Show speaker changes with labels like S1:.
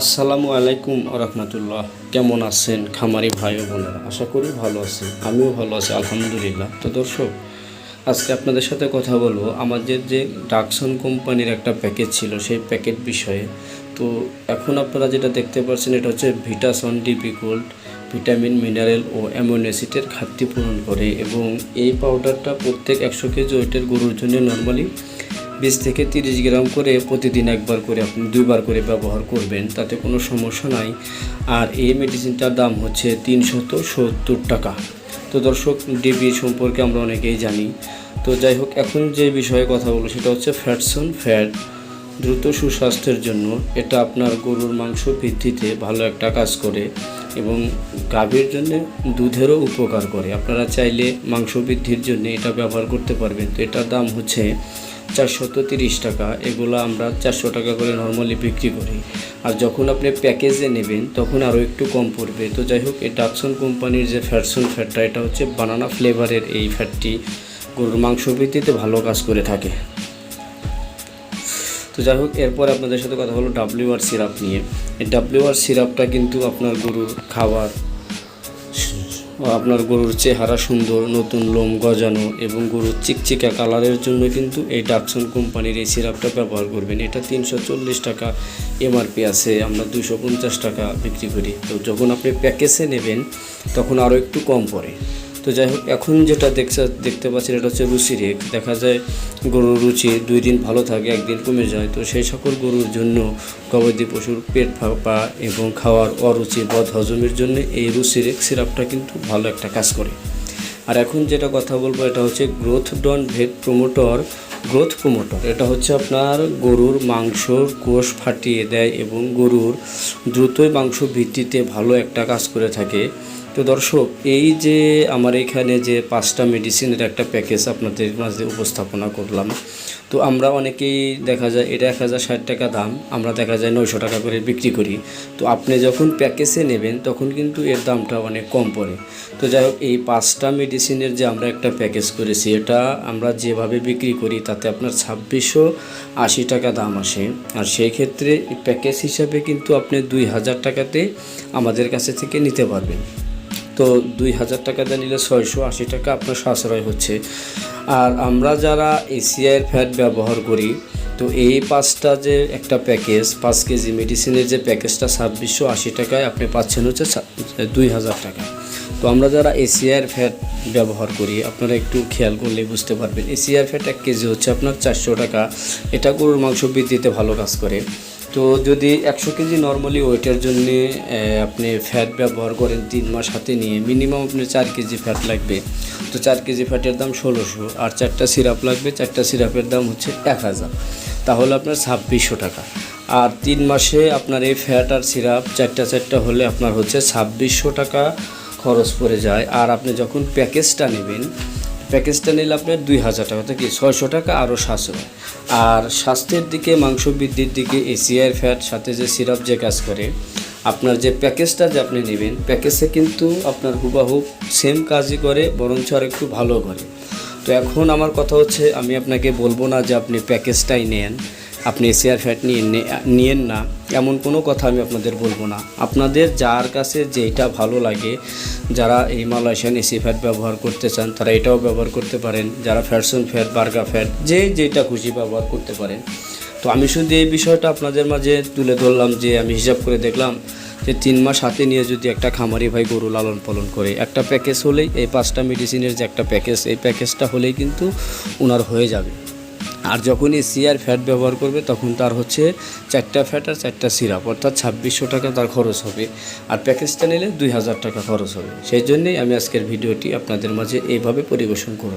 S1: আসসালামু আলাইকুম রহমতুল্লাহ। কেমন আছেন খামারি ভাই বোনেরা? আশা করি ভালো আছেন। আমিও ভালো আছি, আলহামদুলিল্লাহ। তো দর্শক, আজকে আপনাদের সাথে কথা বলব। আমাদের যে ডাকসন কোম্পানির একটা প্যাকেজ ছিল, সেই প্যাকেট বিষয়ে। তো এখন আপনারা যেটা দেখতে পাচ্ছেন, এটা হচ্ছে Vitason DP Gold, vitamin, mineral ও অ্যামিনো অ্যাসিডের ঘাটতি পূরণ করে। এবং এই পাউডারটা প্রত্যেক একশো কেজি ওয়েটের গরুর জন্য নর্মালি বিশ থেকে তিরিশ গ্রাম করে প্রতিদিন একবার করে আপনি দুইবার করে ব্যবহার করবেন, তাতে কোনো সমস্যা নাই। আর এই মেডিসিনটার দাম হচ্ছে তিনশত সত্তর টাকা। তো দর্শক ডিবি সম্পর্কে আমরা অনেকেই জানি। তো যাই হোক, এখন যে বিষয়ে কথা বলব সেটা হচ্ছে ফ্যাটসন ফ্যাট দ্রুত সুস্বাস্থ্যের জন্য। এটা আপনার গরুর মাংস বৃদ্ধিতে ভালো একটা কাজ করে এবং গাভীর জন্য দুধেরও উপকার করে। আপনারা চাইলে মাংস বৃদ্ধির জন্য এটা ব্যবহার করতে পারবেন। তো এটার দাম হচ্ছে চারশত তিরিশ টাকা, এগুলো আমরা চারশো টাকা করে নর্মালি বিক্রি করি। আর যখন আপনি প্যাকেজে নেবেন, তখন আরও একটু কম পড়বে। তো যাই হোক এই ডাকসন কোম্পানির যে ফ্যাটসন ফ্যাটটা এটা হচ্ছে বানানা ফ্লেভারের এই ফ্যাটটি গরুর মাংস বৃদ্ধিতে ভালো কাজ করে থাকে। তো যাই হোক, এরপর আপনাদের সাথে কথা হলো ডাব্লিউ আর সিরাপ নিয়ে। এই ডাব্লিউ আর সিরাপটা কিন্তু আপনার গরুর খাবার আপনার গরুর চেহারা সুন্দর, নতুন লোম গজানো এবং গরুর চিকচিকা কালারের জন্য কিন্তু এই ডাকসন কোম্পানির এই সিরাপটা ব্যবহার করবেন। এটা তিনশো চল্লিশ টাকা এমআরপি আছে, আমরা দুশো পঞ্চাশ টাকা বিক্রি করি। তো যখন আপনি প্যাকেজে নেবেন, তখন আরও একটু কম পড়ে। তো যাই হোক, এখন যেটা দেখছে, দেখতে পাচ্ছেন, এটা হচ্ছে রুচি রেখ দেখা যায় গরুর রুচি দুই দিন ভালো থাকে, একদিন কমে যায়। তো সেই সকল গরুর জন্য গবাদি পশুর পেট ফাঁপা এবং খাওয়ার অরুচি বদ হজমের জন্য এই রুচি রেখ সিরাপটা কিন্তু ভালো একটা কাজ করে। আর এখন যেটা কথা বলব, এটা হচ্ছে গ্রোথ ডন ভেট প্রোমোটর। গ্রোথ প্রমোটর, এটা হচ্ছে আপনার গরুর মাংসর কোষ ফাটিয়ে দেয় এবং গরুর দ্রুতই মাংস ভিত্তিতে ভালো একটা কাজ করে থাকে। তো দর্শক, এই যে আমার এখানে যে পাঁচটা মেডিসিনের একটা প্যাকেজ আপনাদের মাঝে উপস্থাপনা করলাম, তো আমরা অনেকেই দেখা যায় এটা এক হাজার ষাট টাকা দাম, আমরা দেখা যায় নয়শো টাকা করে বিক্রি করি। তো আপনি যখন প্যাকেজে নেবেন, তখন কিন্তু এর দামটা অনেক কম পড়ে। তো যাই হোক, এই পাঁচটা মেডিসিনের যে আমরা একটা প্যাকেজ করেছি, এটা আমরা যেভাবে বিক্রি করি, তাতে আপনার ছাব্বিশশো আশি টাকা দাম আসে। আর সেই ক্ষেত্রে প্যাকেজ হিসাবে কিন্তু আপনি দুই হাজার টাকাতে আমাদের কাছে থেকে নিতে পারবেন। তো দুই হাজার টাকা দিয়ে নিলে ছয়শো আশি টাকা আপনার সাশ্রয় হচ্ছে। আর আমরা যারা এসিআইয়ের ফ্যাট ব্যবহার করি, তো এই পাঁচটা যে একটা প্যাকেজ, পাঁচ কেজি মেডিসিনের যে প্যাকেজটা ছাব্বিশশো আশি টাকায় আপনি পাচ্ছেন হচ্ছে দুই হাজার টাকা। তো আমরা যারা এসিআর ফ্যাট ব্যবহার করি, আপনারা একটু খেয়াল করলে বুঝতে পারবেন। এসিআর ফ্যাট এক কেজি হচ্ছে আপনার চারশো টাকা। এটা গরুর মাংস বৃদ্ধিতে ভালো কাজ করে। তো যদি একশো কেজি নর্মালি ওয়েটের জন্য আপনি ফ্যাট ব্যবহার করেন তিন মাস হাতে নিয়ে মিনিমাম আপনার চার কেজি ফ্যাট লাগবে। তো চার কেজি ফ্যাটের দাম ষোলোশো, আর চারটা সিরাপ লাগবে, চারটা সিরাপের দাম হচ্ছে এক হাজার। তাহলে আপনার ছাব্বিশশো টাকা। আর তিন মাসে আপনার এই ফ্যাট আর সিরাপ চারটা চারটা হলে আপনার হচ্ছে ছাব্বিশশো টাকা খরচ পড়ে যায়। আর আপনি যখন প্যাকেজটা নেবেন প্যাকেজটা নিলে আপনার দুই হাজার টাকা থেকে ছয়শো টাকা আরও সাশ্রয়। আর স্বাস্থ্যের দিকে মাংস বৃদ্ধির দিকে এসিআর ফ্যাট, সাথে যে সিরাপ যে কাজ করে, আপনার যে প্যাকেজটা যে আপনি নেবেন, প্যাকেজে কিন্তু আপনার হুবাহু সেম কাজই করে, বরঞ্চ আর একটু ভালো করে। তো এখন আমার কথা হচ্ছে, আমি আপনাকে বলব না যে আপনি প্যাকেজটাই নেন। আপনি এসিআর ফ্যাট নিয়ে নিয়েন না। এমন কোনো কথা আমি আপনাদের বলব না। আপনাদের যার কাছে যেটা ভালো লাগে, যারা এই মালয়েশিয়ান এসি ফ্যাট ব্যবহার করতে চান, তারা এটাও ব্যবহার করতে পারেন। যারা ফ্যাটসন ফ্যাট বার্গা ফ্যাট যে যেটা খুশি ব্যবহার করতে পারেন। তো আমি শুধু এই বিষয়টা আপনাদের মাঝে তুলে ধরলাম যে, আমি হিসাব করে দেখলাম যে, তিন মাস হাতে নিয়ে যদি একটা খামারি ভাই গরু লালন পালন করে, একটা প্যাকেজ হলেই এই পাঁচটা মেডিসিনের যে একটা প্যাকেজ এই প্যাকেজটা হলেই কিন্তু ওনার হয়ে যাবে। আর যখনই সিআর ফ্যাট ব্যবহার করবে, তখন তার হচ্ছে চারটা ফ্যাট আর চারটা সিরাপ, অর্থাৎ ছাব্বিশশো টাকা তার খরচ হবে। আর প্যাকেজটা নিলে দুই হাজার টাকা খরচ হবে। সেই জন্যেই আমি আজকের ভিডিওটি আপনাদের মাঝে এইভাবে পরিবেশন করব।